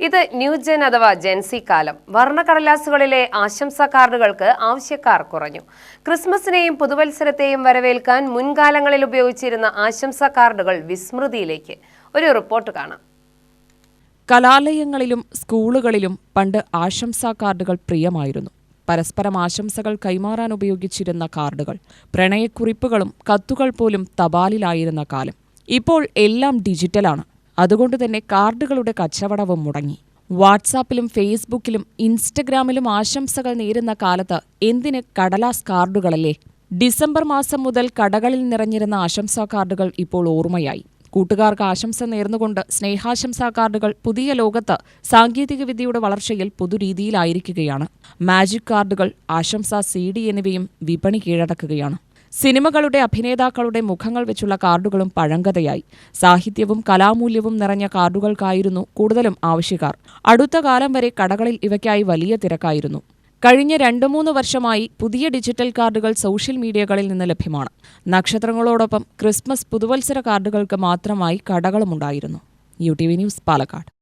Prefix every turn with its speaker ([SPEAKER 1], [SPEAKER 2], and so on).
[SPEAKER 1] ഇത് ന്യൂജൻ അഥവാ ജെൻസി കാലം. വർണക്കടലാസുകളിലെ ആശംസാ കാർഡുകൾക്ക് ആവശ്യക്കാർ കുറഞ്ഞു. ക്രിസ്മസിനെയും പുതുവത്സരത്തെയും വരവേൽക്കാൻ മുൻകാലങ്ങളിൽ ഉപയോഗിച്ചിരുന്ന ആശംസാ കാർഡുകൾ വിസ്മൃതിയിലേക്ക്. ഒരു റിപ്പോർട്ട് കാണാം.
[SPEAKER 2] കലാലയങ്ങളിലും സ്കൂളുകളിലും പണ്ട് ആശംസാ കാർഡുകൾ പ്രിയമായിരുന്നു. പരസ്പരം ആശംസകൾ കൈമാറാൻ ഉപയോഗിച്ചിരുന്ന കാർഡുകൾ പ്രണയക്കുറിപ്പുകളും കത്തുകൾ പോലും തപാലിലായിരുന്ന കാലം. ഇപ്പോൾ എല്ലാം ഡിജിറ്റലാണ്. അതുകൊണ്ട് തന്നെ കാർഡുകളുടെ കച്ചവടവും മുടങ്ങി. വാട്സാപ്പിലും ഫേസ്ബുക്കിലും ഇൻസ്റ്റഗ്രാമിലും ആശംസകൾ നേരുന്ന കാലത്ത് എന്തിന് കടലാസ് കാർഡുകളല്ലേ? ഡിസംബർ മാസം മുതൽ കടകളിൽ നിറഞ്ഞിരുന്ന ആശംസാ കാർഡുകൾ ഇപ്പോൾ ഓർമ്മയായി. കൂട്ടുകാർക്ക് ആശംസ നേർന്നുകൊണ്ട് സ്നേഹാശംസാ കാർഡുകൾ പുതിയ ലോകത്ത് സാങ്കേതികവിദ്യയുടെ വളർച്ചയിൽ പുതുരീതിയിലായിരിക്കുകയാണ്. മാജിക് കാർഡുകൾ ആശംസാ സി ഡി എന്നിവയും വിപണി കീഴടക്കുകയാണ്. സിനിമകളുടെ അഭിനേതാക്കളുടെ മുഖങ്ങൾ വെച്ചുള്ള കാർഡുകളും പഴങ്കഥയായി. സാഹിത്യവും കലാമൂല്യവും നിറഞ്ഞ കാർഡുകൾക്കായിരുന്നു കൂടുതലും ആവശ്യക്കാർ. അടുത്ത കാലം വരെ കടകളിൽ ഇവയ്ക്കായി വലിയ തിരക്കായിരുന്നു. കഴിഞ്ഞ രണ്ടു മൂന്ന് വർഷമായി പുതിയ ഡിജിറ്റൽ കാർഡുകൾ സോഷ്യൽ മീഡിയകളിൽ നിന്ന് ലഭ്യമാണ്. നക്ഷത്രങ്ങളോടൊപ്പം ക്രിസ്മസ് പുതുവത്സര കാർഡുകൾക്ക് മാത്രമായി കടകളുമുണ്ടായിരുന്നു. U T V news Palakkad.